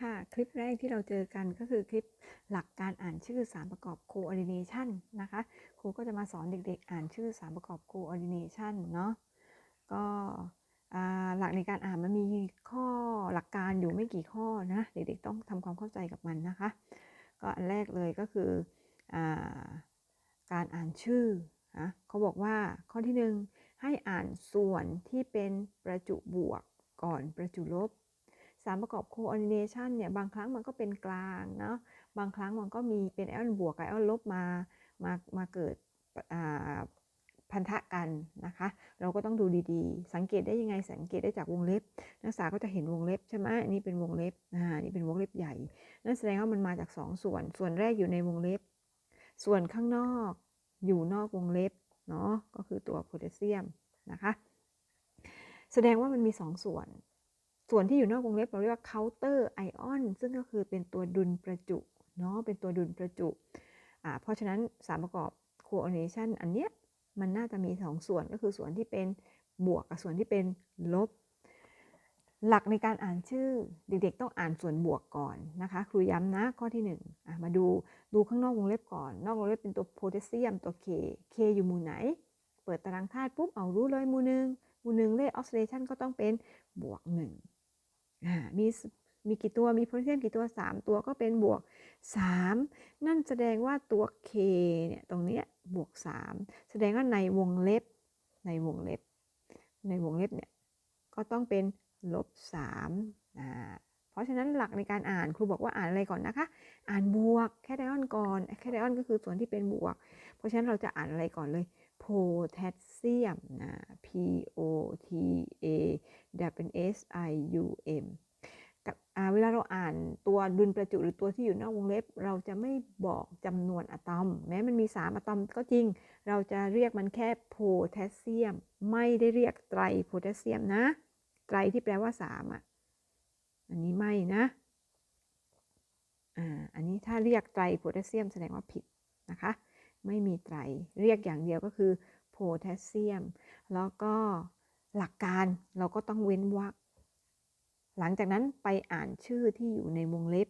ค่ะ คลิปแรกที่เราเจอกันก็คือคลิปหลักการอ่านชื่อสารประกอบ coordination นะคะ ครูก็จะมาสอนเด็กๆ อ่านชื่อสารประกอบ coordination เนาะก็หลักในการอ่านมันมีข้อหลักการอยู่ไม่กี่ข้อนะ เด็กๆต้องทำความเข้าใจกับมันนะคะ ก็อันแรกเลยก็คืออการอ่านชื่อนะเขาบอกว่าข้อที่หนึ่งให้อ่านส่วนที่เป็นประจุบวกก่อนประจุลบ สารประกอบ coordination เนี่ยบางครั้งมันก็เป็นกลางเนาะบางครั้งมันก็มีเป็นไอออนบวกกับไอออนลบมามามาเกิดพันธะกันนะคะ เราก็ต้องดูดีๆ สังเกตได้ยังไงสังเกตได้จากวงเล็บ นักศึกษาก็จะเห็นวงเล็บใช่ไหมนนี้เป็นวงเล็บอ่านี่เป็นวงเล็บใหญ่ นั่นแสดงว่ามันมาจาก2ส่วน ส่วนแรกอยู่ในวงเล็บ ส่วนข้างนอกอยู่นอกวงเล็บเนาะก็คือตัวโพแทสเซียมนะคะ แสดงว่ามันมี2ส่วน ส่วนที่อยู่นอกวงเล็บเราเรียกว่า counter ion ซึ่งก็คือเป็นตัวดุลประจุเนาะเป็นตัวดุลประจุอ่าเพราะฉะนั้นสารประกอบ coordination อันเนี้ยมันน่าจะมี2ส่วนก็คือส่วนที่เป็นบวกกับส่วนที่เป็นลบ หลักในการอ่านชื่อเด็กๆ ต้องอ่านส่วนบวกก่อนนะคะ ครูย้ำนะข้อที่1อะมาดูดูข้างนอกวงเล็บก่อน นอกวงเล็บเป็นตัวโพแทสเซียมตัว K K อยู่หมู่ไหน เปิดตารางธาตุปุ๊บเอารู้เลยหมู่หนึ่งหมู่หนึ่งเลขออสซิเลชันก็ต้องเป็นบวกหนึ่ง มีมีกี่ตัวมีโพแทสเซียมกี่ตัว 3 ตัวก็เป็นบวก 3 นั่นแสดงว่าตัว K เนี่ยตรงเนี้ยบวก 3 แสดงว่าในวงเล็บในวงเล็บ ในวงเล็บเนี่ยก็ต้องเป็นลบ3อ่าเพราะฉะนั้นหลักในการอ่านครูบอกว่าอ่านอะไรก่อนนะคะ อ่านบวกแคทไอออนก่อนแคทไอออนก็คือส่วนที่เป็นบวก เพราะฉะนั้นเราจะอ่านอะไรก่อนเลย โพแทสเซียมนะ P O T A W S I U M กับเวลาเราอ่านตัวดุลประจุหรือตัวที่อยู่นอกวงเล็บ เราจะไม่บอกจำนวนอะตอม แม้มันมี 3 อะตอมก็จริง เราจะเรียกมันแค่โพแทสเซียม ไม่ได้เรียกไตรโพแทสเซียมนะ ไตรที่แปลว่า 3อะ อันนี้ไม่นะ อ่า อันนี้ถ้าเรียกไตรโพแทสเซียมแสดงว่าผิดนะคะ ไม่มีไตร เรียกอย่างเดียวก็คือโพแทสเซียม แล้วก็หลักการเราก็ต้องเว้นวรรคหลังจากนั้นไปอ่านชื่อที่อยู่ในวงเล็บ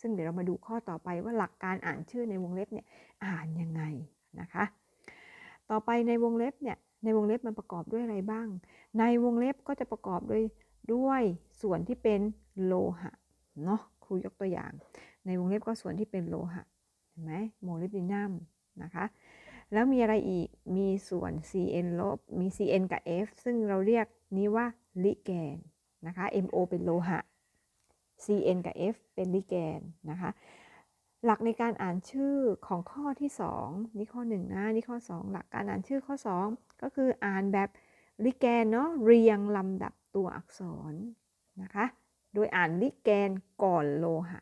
ซึ่งเดี๋ยวเรามาดูข้อต่อไปว่าหลักการอ่านชื่อในวงเล็บเนี่ยอ่านยังไงนะคะ ต่อไปในวงเล็บเนี่ยในวงเล็บมันประกอบด้วยอะไรบ้าง ในวงเล็บก็จะประกอบด้วยด้วยส่วนที่เป็นโลหะเนาะครูยกตัวอย่าง ในวงเล็บก็ส่วนที่เป็นโลหะเห็นไหมโมลิบดินัม นะคะ แล้วมีอะไรอีก มีส่วน Cn ลบ มี Cn กับ F ซึ่งเราเรียกนี้ว่าลิแกนนะคะ MO เป็นโลหะ Cn กับ F เป็นลิแกนนะคะ หลักในการอ่านชื่อของข้อที่ 2 นี่ข้อ 1 นะ นี่ข้อ 2 หลักการอ่านชื่อข้อ 2 ก็คืออ่านแบบลิแกนเนาะ เรียงลำดับตัวอักษรนะคะ โดยอ่านลิแกนก่อนโลหะ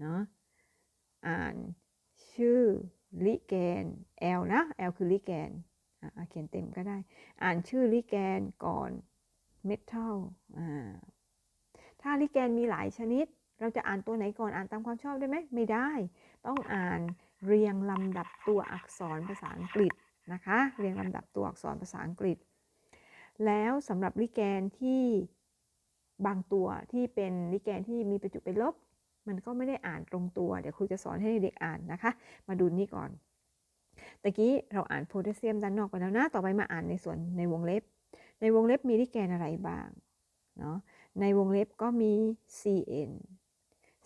เนาะ อ่าน ชื่อลิแกน L นะ L คือลิแกนเขียนเต็มก็ได้ อ่านชื่อลิแกนก่อนเมทัลถ้าลิแกนมีหลายชนิด เราจะอ่านตัวไหนก่อนอ่านตามความชอบได้ไหมไม่ได้ ต้องอ่านเรียงลำดับตัวอักษรภาษาอังกฤษนะคะ เรียงลำดับตัวอักษรภาษาอังกฤษ แล้วสำหรับลิแกนที่บางตัวที่เป็นลิแกนที่มีประจุเป็นลบ มันก็ไม่ได้อ่านตรงตัว เดี๋ยวครูจะสอนให้เด็กอ่านนะคะ มาดูนี่ก่อนตะกี้เราอ่านโพแทสเซียมด้านนอกไปแล้วนะ ต่อไปมาอ่านในส่วนในวงเล็บ ในวงเล็บมีลิแกนอะไรบ้างเนาะ ในวงเล็บก็มี Cn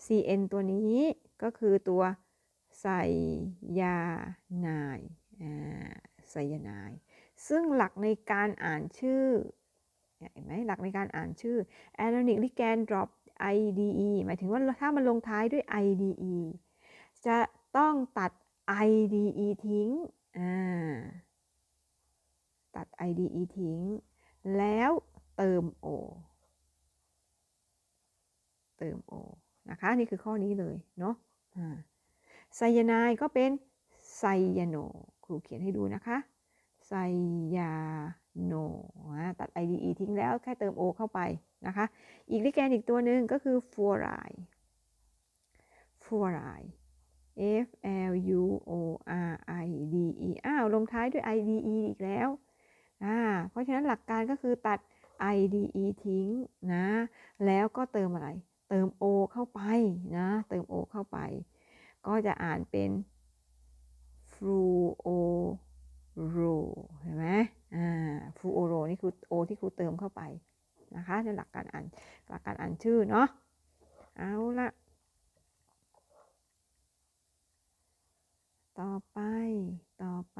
Cn ตัวนี้ก็คือตัวไซยานายไซยานาย ซึ่งหลักในการอ่านชื่อ เห็นไหมหลักในการอ่านชื่อ anionic ligand drop IDE หมายถึงว่าถ้ามันลงท้ายด้วย IDE จะต้องตัด IDE ทิ้ง ตัด IDE ทิ้ง แล้วเติม O เติม O นะคะ นี่คือข้อนี้เลยเนาะไซยาไนด์ก็เป็นไซยาโน ครูเขียนให้ดูนะคะไซยาโนตัด IDE ทิ้งแล้วแค่เติม O เข้าไป นะคะ อีกลิแกนอีกตัวหนึ่งก็คือฟูอไรด์ฟูอไรด์ F L U O R I D E อ้าว ลงท้ายด้วย IDE อีกแล้วอ่าเพราะฉะนั้นหลักการก็คือตัด IDE ทิ้งนะ แล้วก็เติมอะไร เติม o เข้าไปนะ เติม o เข้าไป ก็จะอ่านเป็น fluoro เห็นไหมอ่า fluoro นี่คือ o ที่ครูเติมเข้าไป นะคะในหลักการอ่านหลักการอ่านชื่อเนาะเอาละต่อไปต่อไป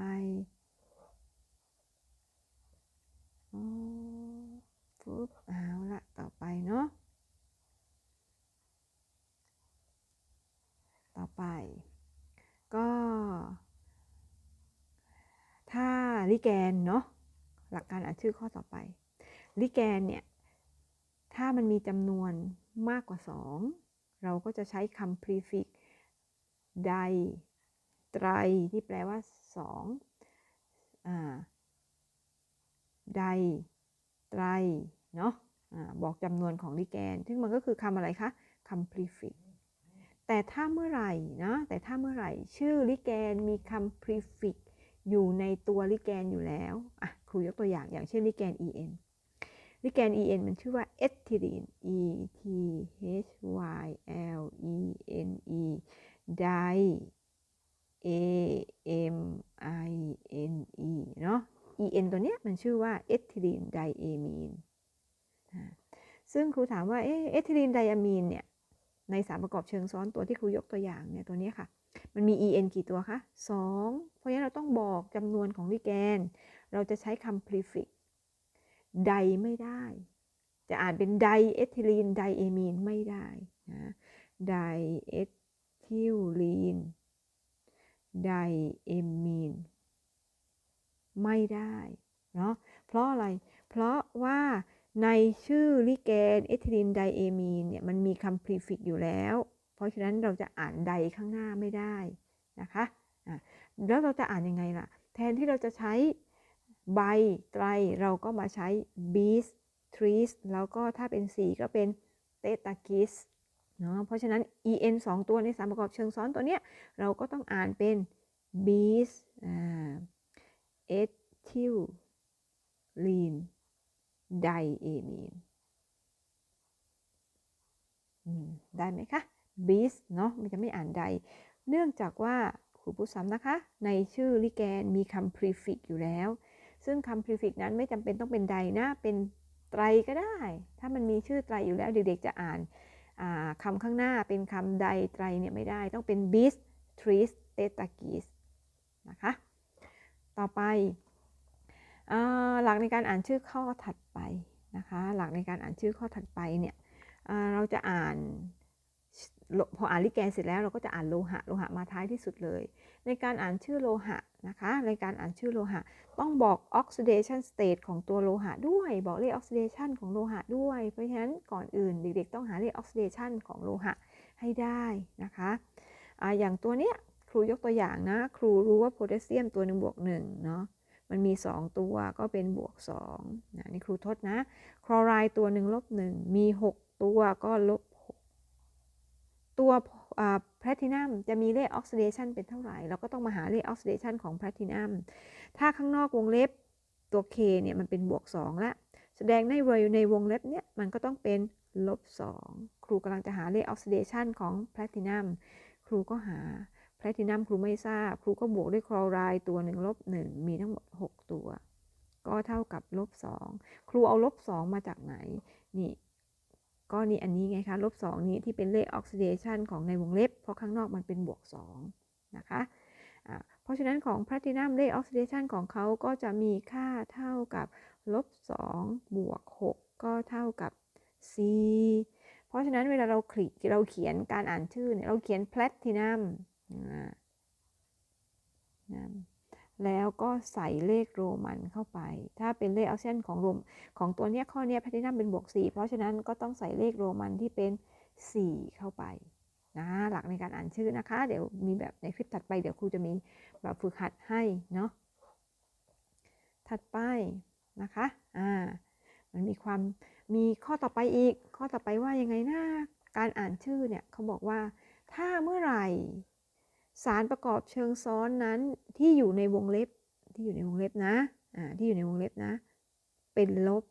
อ๋อปุ๊บเอาละต่อไปเนาะต่อไป ก็ถ้าลิแกนเนาะหลักการอ่านชื่อข้อต่อไป ลิแกนเนี่ย ถ้ามันมีจำนวนมากกว่า 2 เราก็จะใช้คำ prefix ใด ไตร ที่แปลว่า2อ่าใด ไตร เนาะะบอกจำนวนของลิแกน ซึ่งมันก็คือคำอะไรคะคำ prefix แต่ถ้าเมื่อไหร่นะ แต่ถ้าเมื่อไหร่ ชื่อลิแกนมีคำ prefix อยู่ในตัวลิแกนอยู่แล้ว อะ ครูยกตัวอย่างอย่างเช่นลิแกน en ลิแกน en มันชื่อว่าเอทิลีน e t h y l e n e ได a m i n e เนาะ en ตัวเนี้ยมันชื่อว่าเอทิลีนไดเอมีน ซึ่งครูถามว่าเอทิลีนไดอะมีนเนี่ย ในสารประกอบเชิงซ้อนตัวที่ครูยกตัวอย่างเนี่ยตัวนี้ค่ะ มันมี en กี่ตัวคะ 2 เพราะฉะนั้นเราต้องบอกจำนวนของลิแกน เราจะใช้คำ prefix ไดไม่ได้ จะอ่านเป็นไดเอทิลีนไดเอมีนไม่ได้นะไดเอทิลีนไดเอมีนไม่ได้เนาะเพราะอะไร เพราะว่าในชื่อลิแกนเอทิลีนไดเอมีนเนี่ยมันมีคำ prefix อยู่แล้ว เพราะฉะนั้นเราจะอ่านไดข้างหน้าไม่ได้นะคะะแล้วเราจะอ่านยังไงล่ะ แทนที่เราจะใช้ ใบไตรเราก็มาใช้ bees trees แล้วก็ถ้าเป็นสีก็เป็น t e t a k i s เนาะเพราะฉะนั้น en 2 ตัวในสามประกอบเชิงซ้อนตัวเนี้ยเราก็ต้องอ่านเป็น bees อ่า ethylene diamine ได้ไหมคะ bees เนาะมันจะไม่อ่านใดเนื่องจากว่าครูพูดซ้ำนะคะ ในชื่อลิแกนมีคำ prefix อยู่แล้ว ซึ่งคำ prefix นั้นไม่จำเป็นต้องเป็นใดนะ เป็นไตรก็ได้ ถ้ามันมีชื่อไตรอยู่แล้วเด็กๆจะอ่านคำข้างหน้าเป็นคำใดไตรเนี่ยไม่ได้ต้องเป็น bis tris tetakis นะคะ ต่อไปหลักในการอ่านชื่อข้อถัดไปนะคะ หลักในการอ่านชื่อข้อถัดไปเนี่ยเราจะอ่านพออ่านลิแกนเสร็จแล้วเราก็จะอ่านโลหะโลหะมาท้ายที่สุดเลย ในการอ่านชื่อโลหะนะคะ ในการอ่านชื่อโลหะ ต้องบอก oxidation state ของตัวโลหะด้วย บอกเลข oxidation ของโลหะด้วย เพราะฉะนั้นก่อนอื่นเด็กๆ ต้องหาเลข oxidation ของโลหะให้ได้นะคะอะอย่างตัวเนี้ยครูยกตัวอย่างนะ ครูรู้ว่าโพแทสเซียมตัวหนึ่งบวกหนึ่งเนาะ มันมี 2 ตัวก็เป็นบวก2นะนี่ครูทดนะ คลอไรด์ตัวหนึ่งลบหนึ่งมี 6 ตัวก็ลบตัว แพลทินัมจะมีเลขออกซิเดชันเป็นเท่าไหร่ เราก็ต้องมาหาเลขออกซิเดชันของแพลทินัมถ้าข้างนอกวงเล็บตัว k เนี่ยมันเป็นบวก 2ล้วแสดงในวในวงเล็บเนี่ยมันก็ต้องเป็นลบ 2 ครูกำลังจะหาเลขออกซิเดชันของแพลทินัมครูก็หาแพลทินัมครูไม่ทราบ ครูก็บวกด้วยคลอไรด์ตัวหนึ่งลบ1มีทั้งหมด 6 ตัว ก็เท่ากับลบ2ครูเอาลบ2มาจากไหนนี่ ก็นี่อันนี้ไงคะลบ2นี้ที่เป็นเลขออกซิเดชันของในวงเล็บ เพราะข้างนอกมันเป็นบวก2นะคะะเพราะฉะนั้นของแพลตินัมเลขออกซิเดชันของเขาก็จะมีค่าเท่ากับลบ2บวก6ก็เท่ากับ C เพราะฉะนั้นเวลาเราคลิเราเขียนการอ่านชื่อเนี่ยเราเขียนแพลตินัม แล้วก็ใส่เลขโรมันเข้าไป ถ้าเป็นเลขออกซิเจนของรมของตัวนี้ข้อนี้แพทินัมเป็นบวก 4 เพราะฉะนั้นก็ต้องใส่เลขโรมันที่เป็น 4 เข้าไปนะหลักในการอ่านชื่อนะคะ เดี๋ยวมีแบบในคลิปถัดไปเดี๋ยวครูจะมีแบบฝึกหัดให้เนาะถัดไปนะคะอ่ามันมีความมีข้อต่อไปอีก ข้อต่อไปว่ายังไงนะการอ่านชื่อเนี่ยเขาบอกว่าถ้าเมื่อไหร่ สารประกอบเชิงซ้อนนั้นที่อยู่ในวงเล็บที่อยู่ในวงเล็บนะอ่าที่อยู่ในวงเล็บนะ เป็นลบ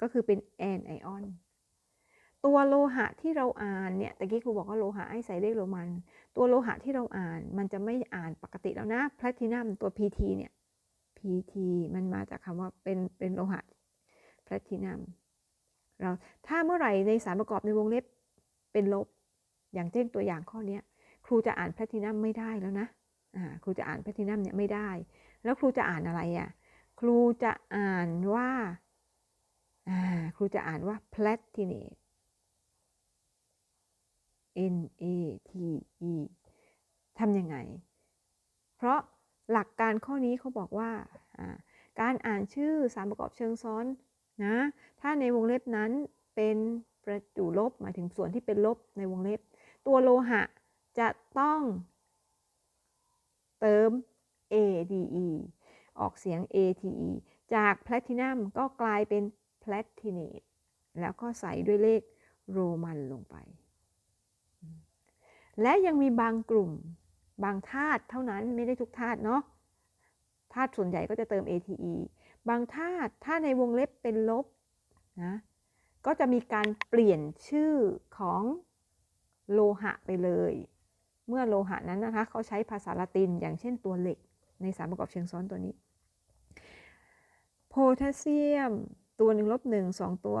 ก็คือเป็นแอนไอออนตัวโลหะที่เราอ่านเนี่ยตะกี้ครูบอกว่าโลหะให้ใส่เลขโรมัน ตัวโลหะที่เราอ่านมันจะไม่อ่านปกติแล้วนะแพลตินัมตัว PT เนี่ย PT มันมาจากคำว่าเป็นเป็นโลหะแพลตินัมเราถ้าเมื่อไหร่ในสารประกอบในวงเล็บเป็นลบ อย่างเช่นตัวอย่างข้อเนี้ย ครูจะอ่านแพลตินัมไม่ได้แล้วนะครูจะอ่านแพลตินัมเนี่ยไม่ได้ แล้วครูจะอ่านอะไรอะครูจะอ่านว่าครูจะอ่านว่า platinate N A T E ทำยังไง เพราะหลักการข้อนี้เขาบอกว่าอ่าการอ่านชื่อสารประกอบเชิงซ้อนนะ ถ้าในวงเล็บนั้นเป็นประจุลบ หมายถึงส่วนที่เป็นลบในวงเล็บ ตัวโลหะ จะต้อง เติม ADE ออกเสียง ATE จากแพลตินัมก็กลายเป็นแพลติเนตแล้วก็ใส่ด้วยเลขโรมันลงไป และยังมีบางกลุ่มบางธาตุเท่านั้นไม่ได้ทุกธาตุเนาะธาตุส่วนใหญ่ก็จะเติม ATE บางธาตุถ้าในวงเล็บเป็นลบนะก็จะมีการเปลี่ยนชื่อของโลหะไปเลย เมื่อโลหะนั้นนะคะเขาใช้ภาษาละตินอย่างเช่นตัวเหล็ก ในสารประกอบเชิงซ้อนตัวนี้โพแทสเซียมตัวหนึ่งลบหนึ่งสองตัว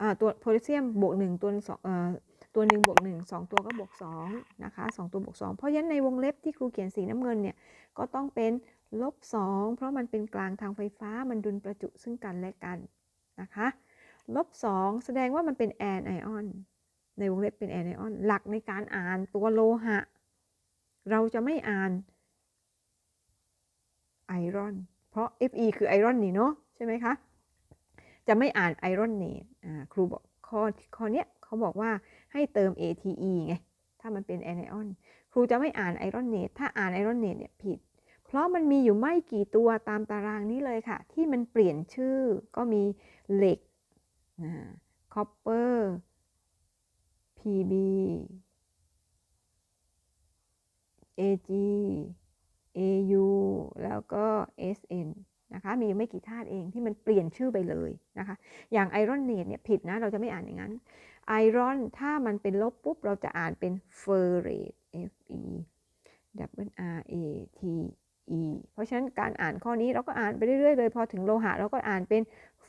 อ่าตัวโพแทสเซียมบวกหนึ่งตัวสองเอ่อตัวหนึ่งบวกหนึ่งสองตัวก็บวกสองนะคะสองตัวบวกสองเพราะฉะนั้นในวงเล็บที่ครูเขียนสีน้ำเงินเนี่ยก็ต้องเป็นลบสองเพราะมันเป็นกลางทางไฟฟ้ามันดุลประจุซึ่งกันและกันนะคะลบสองแสดงว่ามันเป็นแอนไอออน ในวงเล็บเป็นแอนไอออน หลักในการอ่านตัวโลหะ เราจะไม่อ่านไอรอน เพราะ Fe คือไอรอนนี่เนาะใช่ไหมคะ จะไม่อ่านไอรอนเนตครูบอกข้อข้อเนี้ยเขาบอกว่าให้เติม ATE ไง ถ้ามันเป็นแอนไอออน ครูจะไม่อ่านไอรอนเนตถ้าอ่านไอรอนเนตเนี่ยผิด เพราะมันมีอยู่ไม่กี่ตัวตามตารางนี้เลยค่ะ ที่มันเปลี่ยนชื่อก็มีเหล็กคอปเปอร์ PB AG AU แล้วก็ SN นะคะ มีไม่กี่ธาตุเองที่มันเปลี่ยนชื่อไปเลยนะคะ อย่างไอรอนเนตเนี่ยผิดนะ เราจะไม่อ่านอย่างนั้น ไอรอนถ้ามันเป็นลบปุ๊บ เราจะอ่านเป็นเฟอร์เรต F E W R A T E เพราะฉะนั้นการอ่านข้อนี้เราก็อ่านไปเรื่อยๆเลย พอถึงโลหะเราก็อ่านเป็น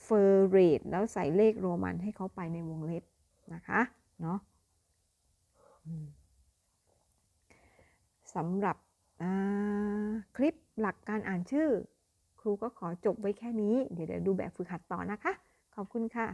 เฟอร์เรตแล้วใส่เลขโรมันให้เขาไปในวงเล็บนะคะ เนาะ สำหรับคลิปหลักการอ่านชื่อ ครูก็ขอจบไว้แค่นี้ เดี๋ยวเดี๋ยวดูแบบฝึกหัดต่อนะคะ ขอบคุณค่ะ